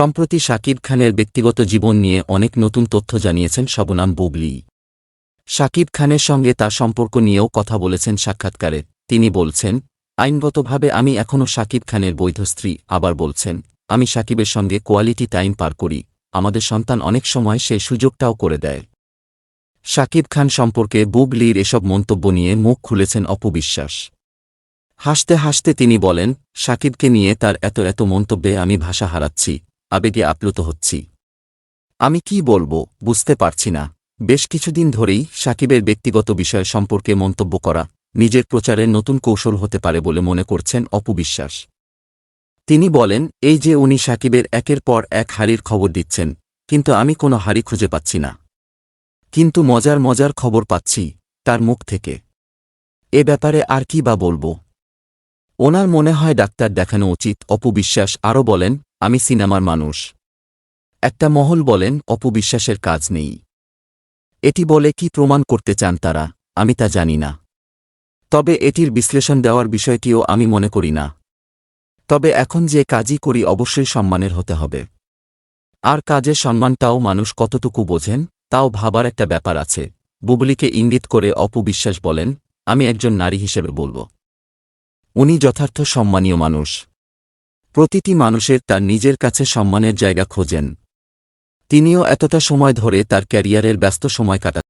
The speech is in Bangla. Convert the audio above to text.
সম্প্রতি শাকিব খানের ব্যক্তিগত জীবন নিয়ে অনেক নতুন তথ্য জানিয়েছেন শবনাম বুবলি। শাকিব খানের সঙ্গে তার সম্পর্ক নিয়েও কথা বলেছেন সাক্ষাৎকারে। তিনি বলছেন, আইনগতভাবে আমি এখনও শাকিব খানের বৈধ স্ত্রী। আবার বলছেন, আমি শাকিবের সঙ্গে কোয়ালিটি টাইম পার করি। আমাদের সন্তান অনেক সময় সে সুযোগটাও করে দেয়। শাকিব খান সম্পর্কে বুবলির এসব মন্তব্য নিয়ে মুখ খুলেছেন অপবিশ্বাস হাসতে হাসতে তিনি বলেন, শাকিবকে নিয়ে তার এত এত মন্তব্যে আমি ভাষা হারাচ্ছি। আবেগে আপ্লুত হচ্ছি। আমি কি বলব, বুঝতে পারছি না। বেশ কিছুদিন ধরেই সাকিবের ব্যক্তিগত বিষয় সম্পর্কে মন্তব্য করা নিজের প্রচারের নতুন কৌশল হতে পারে বলে মনে করছেন অপবিশ্বাস তিনি বলেন, এই যে উনি সাকিবের একের পর এক হারির খবর দিচ্ছেন, কিন্তু আমি কোনো হারি খুঁজে পাচ্ছি না। কিন্তু মজার মজার খবর পাচ্ছি তার মুখ থেকে। এ ব্যাপারে আর কি বা বলব? ওনার মনে হয় ডাক্তার দেখানো উচিত অপবিশ্বাস আরও বলেন আমি সিনেমার মানুষ। একটা মহল বলেন, অপবিশ্বাসের কাজ নেই। এটি বলে কি প্রমাণ করতে চান তারা, আমি তা জানি না। তবে এটির বিশ্লেষণ দেওয়ার বিষয়টিও আমি মনে করি না। তবে এখন যে কাজই করি অবশ্যই সম্মানের হতে হবে। আর কাজের সম্মানটাও মানুষ কতটুকু বোঝেন, তাও ভাবার একটা ব্যাপার আছে। বুবলিকে ইঙ্গিত করে অপবিশ্বাস বলেন, আমি একজন নারী হিসেবে বলব। উনি যথার্থ সম্মানীয় মানুষ। প্রতিটি মানুষের তার নিজের কাছে সম্মানের জায়গা খোঁজেন। তিনিও এতটা সময় ধরে তার ক্যারিয়ারের ব্যস্ত সময় কাটা